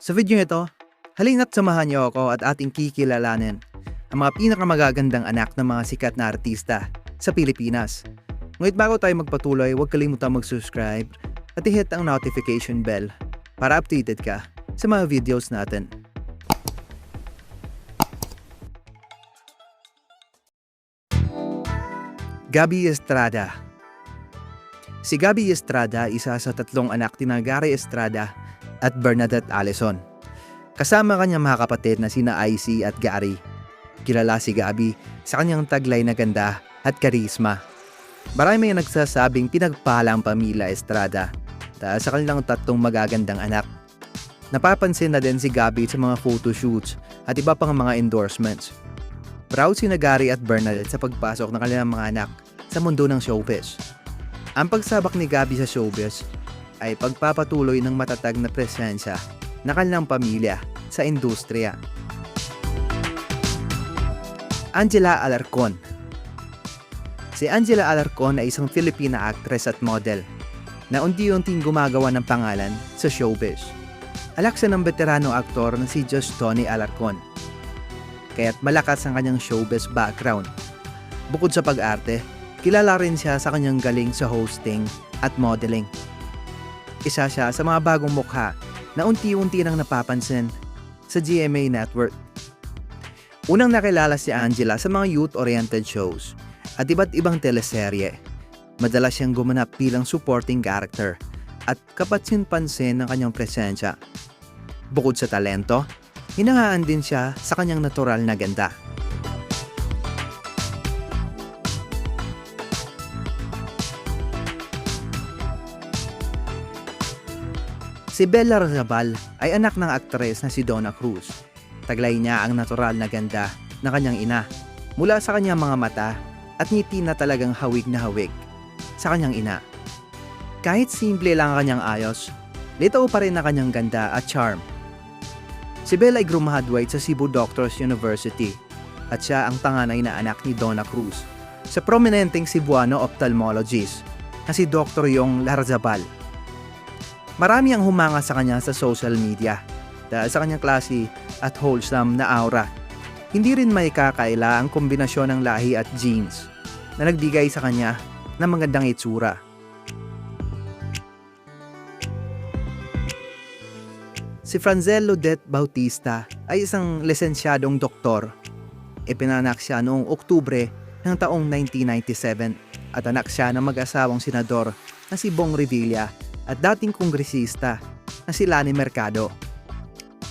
Sa video ito, halina't samahan niyo ako at ating kikilalanin ang mga pinakamagagandang anak ng mga sikat na artista sa Pilipinas. Ngunit bago tayo magpatuloy, huwag kalimutan mag-subscribe at i-hit ang notification bell para updated ka sa mga videos natin. Gabi Estrada Si Gabi Estrada isa sa tatlong anak ni Gary Estrada at Bernadette Allison. Kasama kanyang mga kapatid na sina Icy at Gary. Kilala si Gabi sa kanyang taglay na ganda at karisma. Marami ang nagsasabing pinagpalang pamilya Estrada dahil sa kanilang tatlong magagandang anak. Napapansin na din si Gabi sa mga photoshoots at iba pang mga endorsements. Proud si Gary at Bernadette sa pagpasok ng kanilang mga anak sa mundo ng showbiz. Ang pagsabak ni Gabi sa showbiz ay pagpapatuloy ng matatag na presensya ng kanilang pamilya sa industriya. Angela Alarcon Si Angela Alarcon ay isang Filipina actress at model na unti-unting gumagawa ng pangalan sa showbiz. Alak siya ng veterano aktor na si Josh Tony Alarcon. Kaya't malakas ang kanyang showbiz background. Bukod sa pag-arte, kilala rin siya sa kanyang galing sa hosting at modeling. Isa siya sa mga bagong mukha na unti-unti nang napapansin sa GMA Network. Unang nakilala si Angela sa mga youth-oriented shows at iba't ibang teleserye. Madalas siyang gumanap bilang supporting character at kapatsin-pansin ng kanyang presensya. Bukod sa talento, hinahaan din siya sa kanyang natural na ganda. Si Bella Razabal ay anak ng aktres na si Donna Cruz. Taglay niya ang natural na ganda ng kanyang ina mula sa kanyang mga mata at ngiti na talagang hawig na hawig sa kanyang ina. Kahit simple lang ang kanyang ayos, litaw pa rin ang kanyang ganda at charm. Si Bella ay graduate sa Cebu Doctors University at siya ang panganay na anak ni Donna Cruz sa prominenteng Cebuano ophthalmologist na si Dr. Yong Larzabal. Marami ang humanga sa kanya sa social media dahil sa kanyang klase at wholesome na aura. Hindi rin may kakaila ang kombinasyon ng lahi at genes na nagbigay sa kanya ng magandang itsura. Si Franzello Det Bautista ay isang lisensyadong doktor. Ipinanak siya noong Oktubre ng taong 1997 at anak siya ng mag-asawang senador na si Bong Revilla at dating kongresista na si Lani Mercado.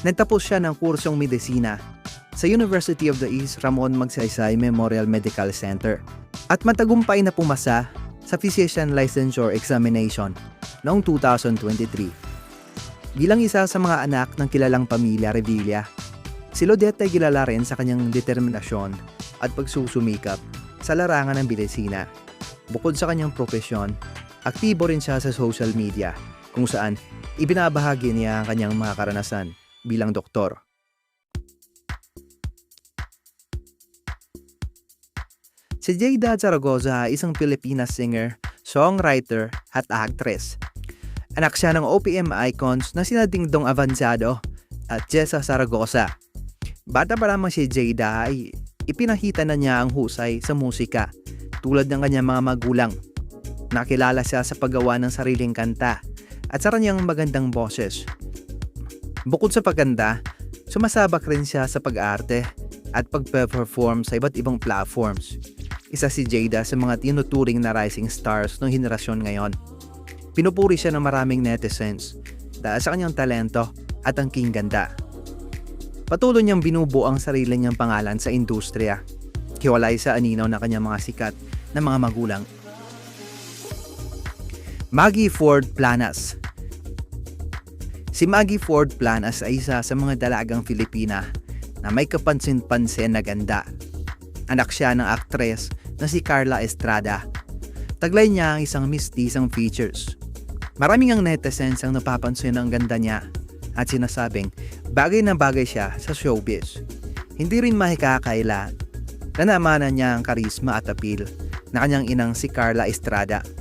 Nagtapos siya ng kursong medisina sa University of the East Ramon Magsaysay Memorial Medical Center at matagumpay na pumasa sa Physician Licensure Examination noong 2023. Bilang isa sa mga anak ng kilalang pamilya Revilla, si Lodette ay kilala rin sa kanyang determinasyon at pagsusumikap sa larangan ng medisina. Bukod sa kanyang propesyon, aktibo rin siya sa social media kung saan ibinabahagi niya ang kanyang mga karanasan bilang doktor. Si Jada Zaragoza ay isang Filipina singer, songwriter at actress. Anak siya ng OPM icons na sina Dingdong Avanzado at Jessa Zaragoza. Bata pa lamang si Jada ay ipinakita na niya ang husay sa musika tulad ng kanyang mga magulang. Nakilala siya sa paggawa ng sariling kanta at sa kanyang magandang boses. Bukod sa paganda, sumasabak rin siya sa pag-arte at pag-perform sa iba't ibang platforms. Isa si Jada sa mga tinuturing na rising stars ng henerasyon ngayon. Pinupuri siya ng maraming netizens dahil sa kanyang talento at ang king ganda. Patuloy niyang binubuo ang sarili niyang pangalan sa industriya. Hiwalay sa aninaw na kanyang mga sikat na mga magulang. Maggie Ford Planas Si Maggie Ford Planas ay isa sa mga dalagang Filipina na may kapansin-pansin na ganda. Anak siya ng aktres na si Carla Estrada. Taglay niya ang isang mistisang features. Maraming ang netizens ang napapansin ang ganda niya at sinasabing bagay na bagay siya sa showbiz. Hindi rin mahikakaila na namanan niya ang karisma at appeal na kanyang inang si Carla Estrada.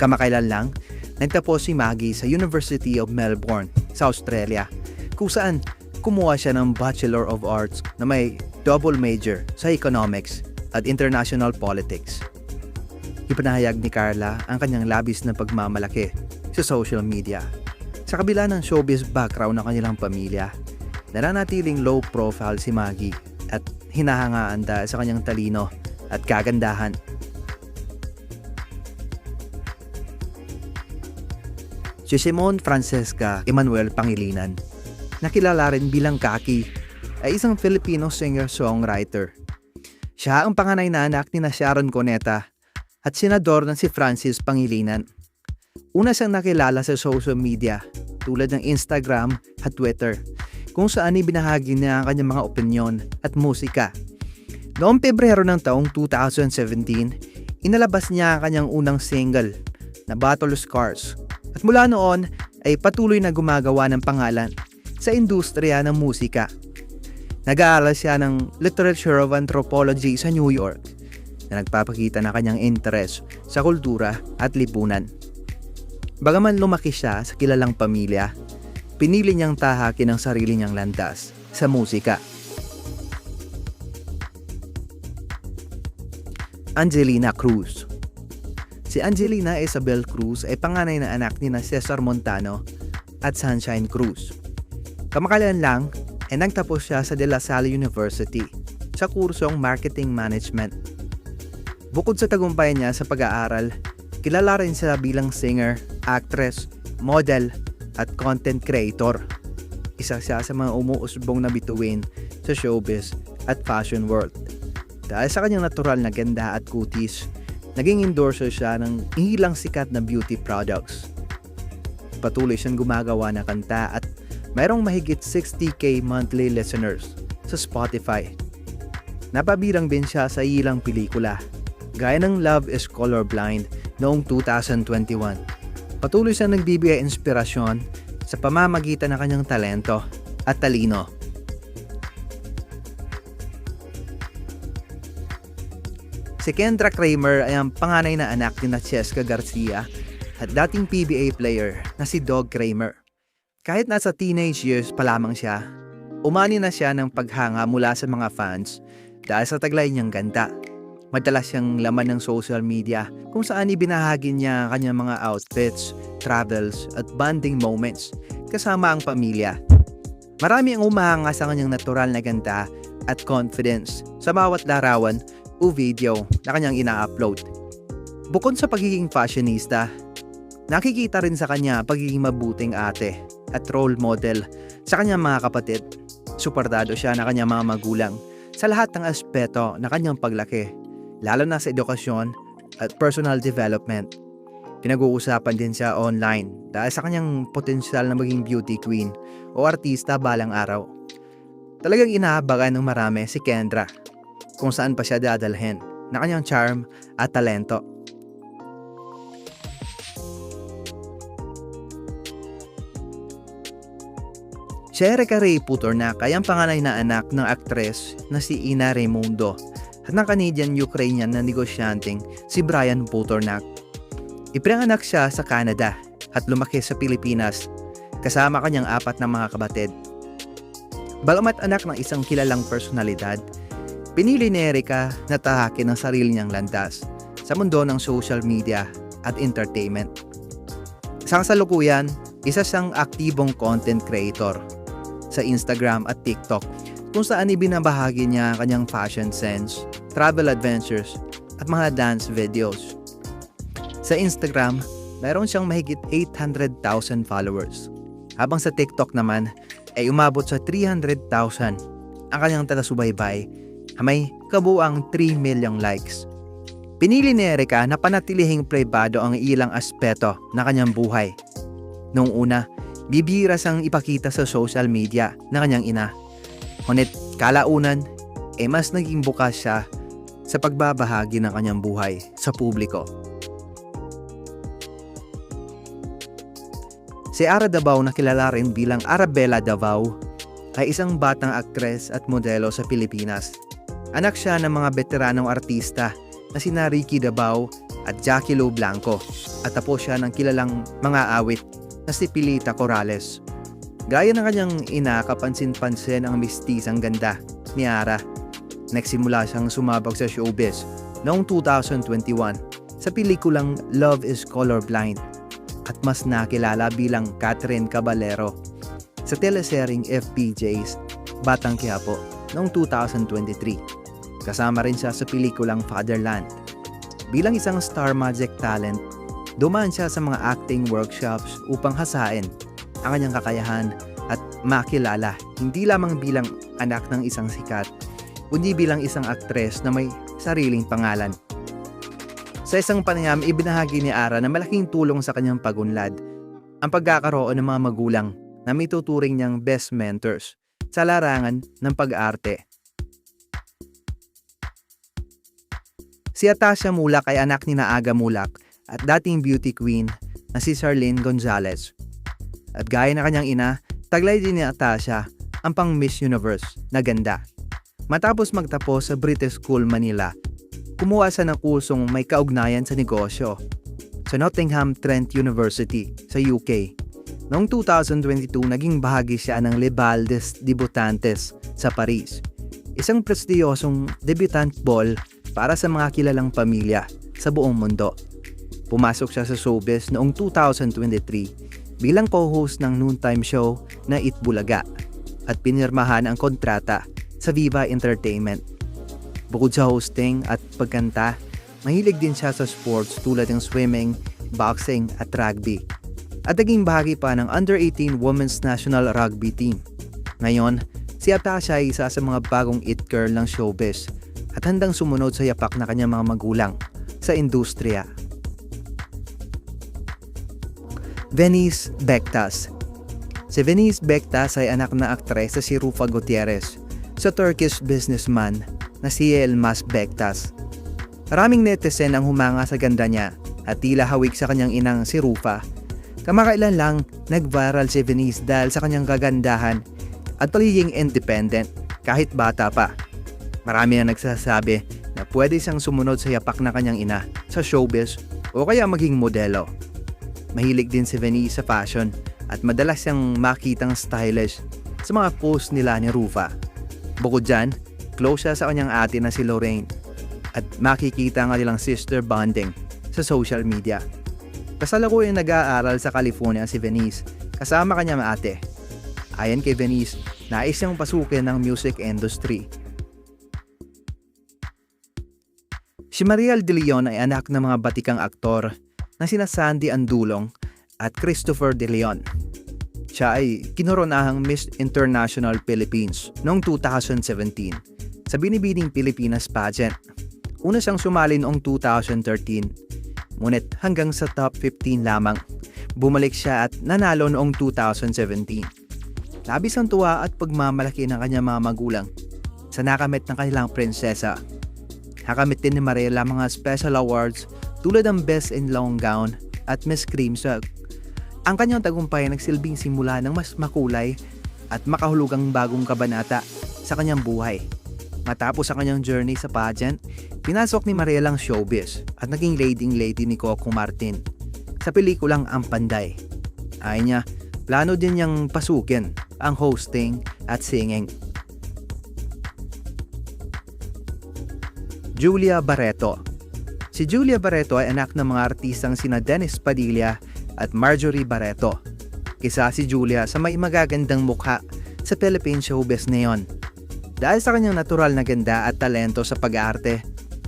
Kamakailan lang, nagtapos si Maggie sa University of Melbourne sa Australia kung saan kumuha siya ng Bachelor of Arts na may double major sa economics at international politics. Ipanahayag ni Carla ang kanyang labis na pagmamalaki sa social media. Sa kabila ng showbiz background ng kanilang pamilya, nananatiling low profile si Maggie at hinahangaan dahil sa kanyang talino at kagandahan. Si Simon Francesca Emmanuel Pangilinan, nakilala rin bilang Kaki, ay isang Filipino singer-songwriter. Siya ang panganay na anak ni na Sharon Coneta at senador ng si Francis Pangilinan. Una siyang nakilala sa social media tulad ng Instagram at Twitter kung saan ibinahagi niya ang kanyang mga opinyon at musika. Noong Pebrero ng taong 2017, inalabas niya ang kanyang unang single na Battle Scars at mula noon ay patuloy na gumagawa ng pangalan sa industriya ng musika. Nag-aaral siya ng Literature of Anthropology sa New York na nagpapakita ng kanyang interest sa kultura at lipunan. Bagaman lumaki siya sa kilalang pamilya, pinili niyang tahakin ang sarili niyang landas sa musika. Angelina Cruz Si Angelina Isabel Cruz ay panganay na anak ni na Cesar Montano at Sunshine Cruz. Kamakalan lang ay nagtapos siya sa De La Salle University sa kursong Marketing Management. Bukod sa tagumpay niya sa pag-aaral, kilala rin siya bilang singer, actress, model, at content creator. Isa siya sa mga umuusbong na bituin sa showbiz at fashion world. Dahil sa kanyang natural na ganda at kutis, naging endorser siya ng ilang sikat na beauty products. Patuloy siyang gumagawa ng kanta at mayroong mahigit 60k monthly listeners sa Spotify. Napabirang din siya sa ilang pelikula, gaya ng Love is Colorblind noong 2021. Patuloy siyang nagbibigay inspirasyon sa pamamagitan ng kanyang talento at talino. Si Kendra Kramer ay ang panganay na anak ni Cheska Garcia at dating PBA player na si Dog Kramer. Kahit nasa teenage years pa lamang siya, umani na siya ng paghanga mula sa mga fans dahil sa taglay niyang ganda. Madalas siyang laman ng social media kung saan ibinahagi niya ang kanyang mga outfits, travels at bonding moments kasama ang pamilya. Marami ang umahanga sa kanyang natural na ganda at confidence sa bawat larawan o video na kanyang ina-upload. Bukod sa pagiging fashionista, nakikita rin sa kanya pagiging mabuting ate at role model sa kanyang mga kapatid. Suportado siya na kanyang mga magulang sa lahat ng aspeto na kanyang paglaki, lalo na sa edukasyon at personal development. Pinag-uusapan din siya online dahil sa kanyang potensyal na maging beauty queen o artista balang araw. Talagang inaabakan ng marami si Kendra kung saan pa siya dadalhin na kanyang charm at talento. Si Erica Ray Putornak ay ang panganay na anak ng aktres na si Ina Raimundo at ng Canadian-Ukrainian na negosyanteng si Brian Putornak. Ipinanganak siya sa Canada at lumaki sa Pilipinas kasama kanyang apat na mga kabatid. Bagamat anak ng isang kilalang personalidad, pinili ni Erica na tahakin ang sarili niyang landas sa mundo ng social media at entertainment. Sa kasalukuyan, isa siyang aktibong content creator sa Instagram at TikTok kung saan ibinabahagi niya ang kanyang fashion sense, travel adventures at mga dance videos. Sa Instagram, mayroon siyang mahigit 800,000 followers. Habang sa TikTok naman ay umabot sa 300,000 ang kanyang taga-subaybay na may kabuang 3 million likes. Pinili ni Erica na panatilihing privado ang ilang aspeto na kanyang buhay. Noong una, bibira sang ipakita sa social media na kanyang ina. Ngunit kalaunan, eh mas naging bukas siya sa pagbabahagi ng kanyang buhay sa publiko. Si Ara Davao na kilala rin bilang Arabella Davao ay isang batang aktres at modelo sa Pilipinas. Anak siya ng mga veteranong artista na sina Ricky Davao at Jackie Lou Blanco at tapos siya ng kilalang mga awit na si Pilita Corrales. Gaya ng kanyang ina, kapansin-pansin ang mistisang ganda ni Ara. Nagsimula siyang sumabog sa showbiz noong 2021 sa pelikulang Love is Colorblind at mas nakilala bilang Catherine Caballero sa telesering FPJ's Batang Quiapo noong 2023. Kasama rin siya sa pelikulang Fatherland. Bilang isang Star Magic talent, dumaan siya sa mga acting workshops upang hasain ang kanyang kakayahan at makilala hindi lamang bilang anak ng isang sikat, kundi bilang isang aktres na may sariling pangalan. Sa isang panayam, ibinahagi ni Ara na malaking tulong sa kanyang pagunlad ang pagkakaroon ng mga magulang na may tuturing niyang best mentors sa larangan ng pag-arte. Si Atasha Mulak ay anak ni Naaga Mulak at dating beauty queen na si Charlene Gonzalez. At gaya na kanyang ina, taglay din ni Atasha ang pang Miss Universe na ganda. Matapos magtapos sa British School Manila, kumuha siya ng kursong may kaugnayan sa negosyo sa Nottingham Trent University sa UK. Noong 2022, naging bahagi siya ng Lebal des Debutantes sa Paris, isang prestiyosong debutant ball para sa mga kilalang pamilya sa buong mundo. Pumasok siya sa showbiz noong 2023 bilang co-host ng noontime show na It Bulaga at pinirmahan ang kontrata sa Viva Entertainment. Bukod sa hosting at pagkanta, mahilig din siya sa sports tulad ng swimming, boxing at rugby. At naging bahagi pa ng Under-18 Women's National Rugby Team. Ngayon, si Atasha ay isa sa mga bagong it girl ng showbiz at handang sumunod sa yapak na kanyang mga magulang sa industriya. Venice Bektas Si Venice Bektas ay anak na aktres sa si Rufa Gutierrez sa Turkish businessman na si Elmas Bektas. Maraming netizen ang humanga sa ganda niya at tila hawig sa kanyang inang si Rufa. Kamakailan lang, nag-viral si Venice dahil sa kanyang kagandahan at pagiging independent kahit bata pa. Marami na nagsasabi na pwede siyang sumunod sa yapak na kanyang ina sa showbiz o kaya maging modelo. Mahilig din si Venice sa fashion at madalas siyang makitang stylish sa mga post nila ni Rufa. Bukod dyan, close siya sa kanyang ate na si Lorraine at makikita nga nilang sister bonding sa social media. Kasalukuyan nag-aaral sa California si Venice kasama kanyang ate. Ayon kay Venice, nais siyang pasukin ng music industry. Si Mariel De Leon ay anak ng mga batikang aktor na sina Sandy Andulong at Christopher De Leon. Siya ay kinoronahang Miss International Philippines noong 2017 sa Binibining Pilipinas pageant. Una siyang sumali noong 2013, ngunit hanggang sa top 15 lamang. Bumalik siya at nanalo noong 2017. Labis ang tuwa at pagmamalaki ng kanyang mga magulang sa nakamit ng kanilang prinsesa. Nakamit din ni Mariela mga special awards tulad ng Best in Long Gown at Miss Cream sa ang kanyang tagumpay ay nagsilbing simula ng mas makulay at makahulugang bagong kabanata sa kanyang buhay. Matapos ang kanyang journey sa pageant, pinasok ni Mariela ang showbiz at naging leading lady ni Coco Martin sa pelikulang Ang Panday. Ay niya, plano din niyang pasukin ang hosting at singing. Julia Barreto Si Julia Barreto ay anak ng mga artistang sina Dennis Padilla at Marjorie Barreto. Kisa si Julia sa may magagandang mukha sa Philippine showbiz ngayon. Dahil sa kanyang natural na ganda at talento sa pag-aarte,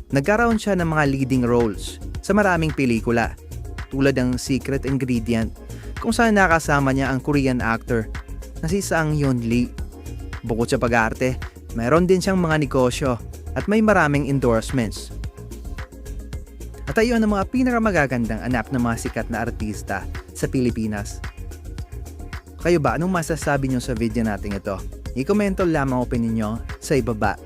nagkaroon siya ng mga leading roles sa maraming pelikula tulad ng Secret Ingredient kung saan nakasama niya ang Korean actor na si Sang Hyun Lee. Bukod sa pag-aarte, mayroon din siyang mga negosyo at may maraming endorsements. At ayun ang mga pinakamagagandang anak ng mga sikat na artista sa Pilipinas. Kayo ba, anong masasabi nyo sa video natin ito? I-komento lamang opinion nyo sa ibaba.